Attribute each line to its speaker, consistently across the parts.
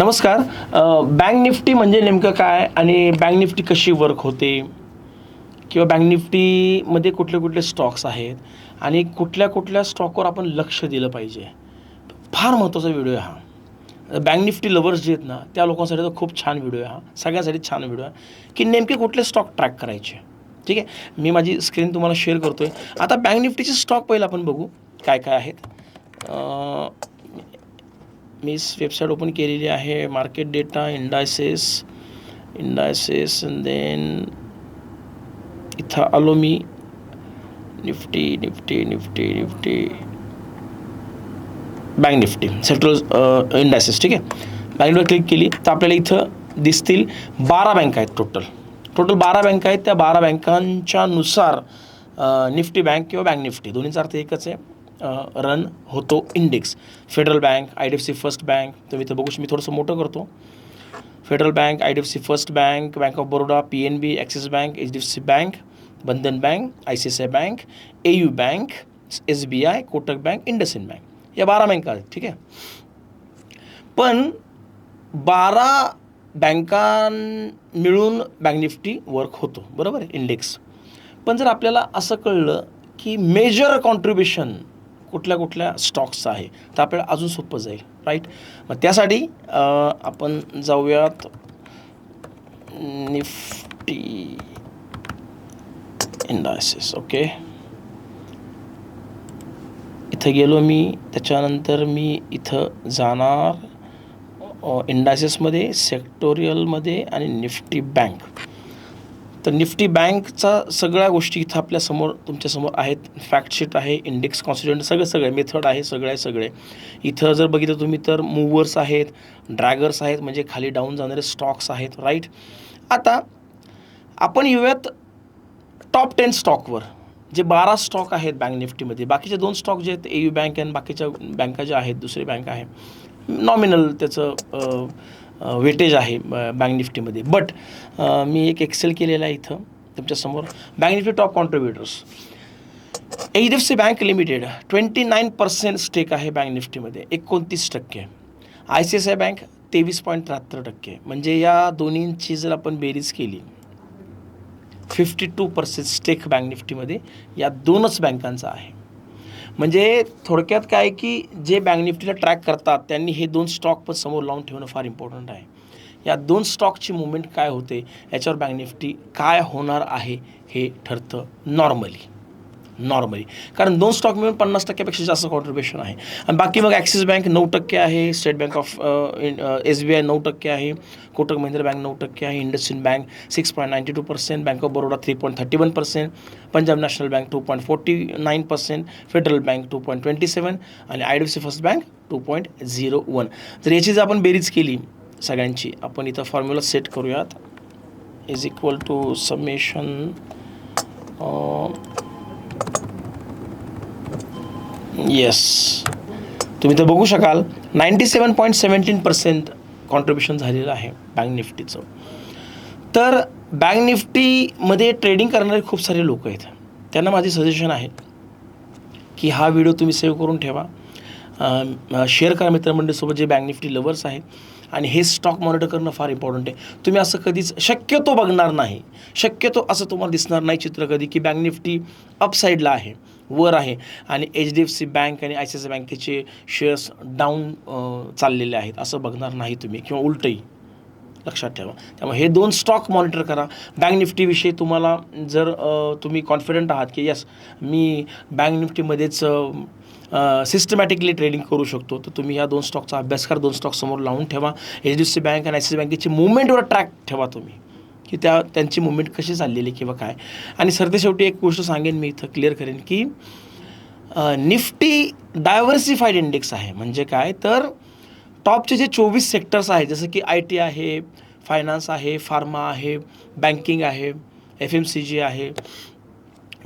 Speaker 1: नमस्कार. Bank Nifty म्हणजे नेमकं काय आणि बँक निफ्टी कशी वर्क होते? किंवा बँक निफ्टीमध्ये कुठले कुठले स्टॉक्स आहेत आणि कुठल्या कुठल्या स्टॉकवर आपण लक्ष दिलं पाहिजे? फार महत्त्वाचा व्हिडिओ आहे हा. बँक निफ्टी लवर्स जे आहेत ना त्या लोकांसाठी तर खूप छान व्हिडिओ आहे हा. सगळ्यांसाठी छान व्हिडिओ आहे. की नेमके कुठले स्टॉक ट्रॅक करायचे? ठीक आहे? मी माझी स्क्रीन तुम्हाला शेअर करतो आहे आता बँक निफ्टीचे स्टॉक पहिलं आपण बघू. काय काय आहेत? मी वेबसाईट ओपन केलेली आहे market data indices indices then इथं आलो मी. Nifty Nifty Nifty Nifty. Bank Nifty. Central indices ठीक आहे? बँक क्लिक केली तर आपल्याला इथं दिसतील बारा बँक आहेत टोटल टोटल बारा बँक आहेत. त्या बारा बँकांच्या नुसार निफ्टी बँक किंवा बँक निफ्टी. दोन्हीचा अर्थ एकच आहे. रन होतो index Federal Bank I D F C First Bank तुम्ही इथं बघू मी थोडंसं मोठं करतो. Federal Bank I D F C First Bank Bank of Baroda P N B Axis Bank H D F C Bank Bandhan Bank I C S I Bank A U Bank S B I Kotak Bank IndusInd Bank या बारा बँका आहेत ठीक आहे? पण बारा बँकां मिळून bank Nifty work होतो बरोबर आहे? इंडेक्स पण जर आपल्याला असं कळलं की मेजर कॉन्ट्रीब्युशन कुठल्या कुठल्या स्टॉक्स आहे तर आपल्याला अजून सोपं जाईल राईट मग त्यासाठी आपण जाऊयात निफ्टी इंडायसिस ओके? इथं गेलो मी त्याच्यानंतर मी इथं जाणार इंडायसेसमध्ये सेक्टोरियलमध्ये आणि निफ्टी बँक. तर निफ्टी बँकचा सगळ्या गोष्टी इथं आपल्यासमोर तुमच्यासमोर आहेत. फॅक्टशीट आहे इंडेक्स कॉन्स्टिट्युंट सगळं सगळे मेथड आहे सगळे आहे सगळे इथं जर बघितलं तुम्ही तर मूवर्स आहेत ड्रॅगर्स आहेत म्हणजे खाली डाऊन जाणारे स्टॉक्स आहेत राईट आता आपण येऊयात टॉप टेन स्टॉकवर जे बारा स्टॉक आहेत बँक निफ्टीमध्ये. बाकीचे दोन स्टॉक जे आहेत ए यू बँक आणि बाकीच्या बँका ज्या आहेत दुसरी बँक आहे. नॉमिनल त्याचं वेटेज आहे बँक निफ्टीमध्ये बट मी एक एक्सेल केलेलं आहे इथं तुमच्यासमोर. Bank Nifty top contributors H D F C Bank limited twenty nine percent stake आहे बँक निफ्टीमध्ये एकोणतीस टक्के. I C I C I Bank तेवीस पॉईंट त्र्याहत्तर टक्के. म्हणजे या दोन्हींची जर आपण बेरीज केली fifty two percent stake Bank निफ्टीमध्ये या दोनच बँकांचा आहे. म्हणजे थोडक्यात काय की जे बँक निफ्टीला ट्रॅक करतात त्यांनी हे दोन स्टॉक पण समोर लावून ठेवणं फार इम्पॉर्टंट आहे. या दोन स्टॉकची मुवमेंट काय होते याच्यावर बँक निफ्टी काय होणार आहे हे ठरतं नॉर्मली नॉर्मली कारण दोन स्टॉक मिळून पन्नास टक्क्यापेक्षा जास्त कॉन्ट्रीब्युशन आहे. आणि बाकी मग ॲक्सिस बँक नऊ टक्के आहे State Bank of S B I नऊ टक्के आहे कोटक महिंद्रा बँक नऊ टक्के आहे IndusInd Bank six point ninety two percent Bank of Baroda three point thirty one percent Punjab National Bank two point forty nine percent Federal Bank two point twenty seven आणि I D C First Bank two point zero one तर याची जर आपण बेरीज केली सगळ्यांची आपण इथं फॉर्म्युला सेट करूयात. Is equal to summation yes तुम्ही तर बघू शकाल ninety seven point seventeen percent contribution झालेलं आहे बँक निफ्टीचं तर बँक निफ्टीमध्ये ट्रेडिंग करणारे खूप सारे लोक आहेत. त्यांना माझे सजेशन आहे की हा व्हिडिओ तुम्ही सेव्ह करून ठेवा. शेअर करा मित्रमंडळीसोबत जे बँक निफ्टी लवर्स आहेत. आणि हे स्टॉक मॉनिटर करणं फार इम्पॉर्टंट आहे. तुम्ही असं कधीच शक्यतो बघणार नाही. शक्यतो असं तुम्हाला दिसणार नाही चित्र कधी की बँक निफ्टी अपसाईडला आहे. वर आहे. आणि H D F C Bank आणि आय सी आय सी बँकेचे शेअर्स डाऊन चाललेले आहेत. असं बघणार नाही तुम्ही किंवा उलटही. लक्षात ठेवा. त्यामुळे हे दोन स्टॉक मॉनिटर करा. बँक निफ्टीविषयी तुम्हाला जर तुम्ही कॉन्फिडंट आहात की यस मी बँक निफ्टीमध्येच सिस्टमॅटिकली ट्रेडिंग करू शकतो तर तुम्ही या दोन स्टॉकचा अभ्यास करा. दोन स्टॉक समोर लावून ठेवा. H D F C Bank आणि आय सी सी बँकेची मुवमेंटवर ट्रॅक ठेवा तुम्ही. की त्या त्यांची मुवमेंट कशी चाललेली किंवा काय. आणि सरदेशेवटी एक गोष्ट सांगेन मी इथं क्लिअर करेन की निफ्टी डायव्हर्सिफाईड इंडेक्स आहे. म्हणजे काय? तर टॉपचे जे चोवीस सेक्टर्स आहेत जसं की आय टी आहे फायनान्स आहे फार्मा आहे बँकिंग आहे एफ एम सी जी आहे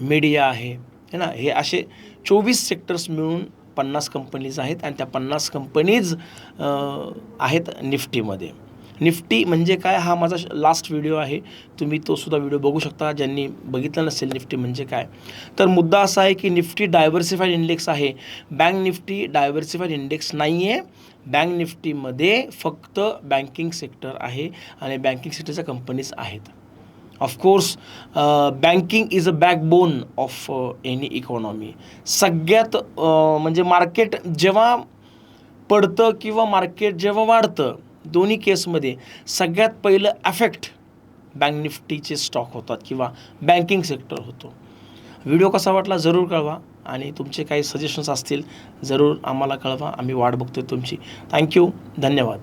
Speaker 1: मीडिया आहे. है ना? हे असे चोवीस सेक्टर्स मिळून पन्नास कंपनीज आहेत आणि त्या पन्नास कंपनीज आहेत निफ्टीमध्ये. निफ्टी म्हणजे काय हा माझा लास्ट व्हिडिओ आहे. तुम्ही तो सुद्धा व्हिडिओ बघू शकता. ज्यांनी बघितला नसेल निफ्टी म्हणजे काय. तर मुद्दा असा आहे की निफ्टी डायव्हर्सिफाईड इंडेक्स आहे. बँक निफ्टी डायव्हर्सिफाईड इंडेक्स नाही आहे बँक निफ्टीमध्ये फक्त बँकिंग सेक्टर आहे आणि बँकिंग सेक्टरच्या कंपनीज आहेत. Of course banking is a backbone of any economy सगळ्यात म्हणजे मार्केट जेव्हा पडतं किंवा मार्केट जेव्हा वाढतं दोन्ही केसमध्ये सगळ्यात पहिलं अफेक्ट बँक निफ्टीचे स्टॉक होतात किंवा बँकिंग सेक्टर होतो. व्हिडिओ कसा वाटला जरूर कळवा आणि तुमचे काही सजेशन्स असतील जरूर आम्हाला कळवा. आम्ही वाट बघतोय तुमची. थँक्यू धन्यवाद.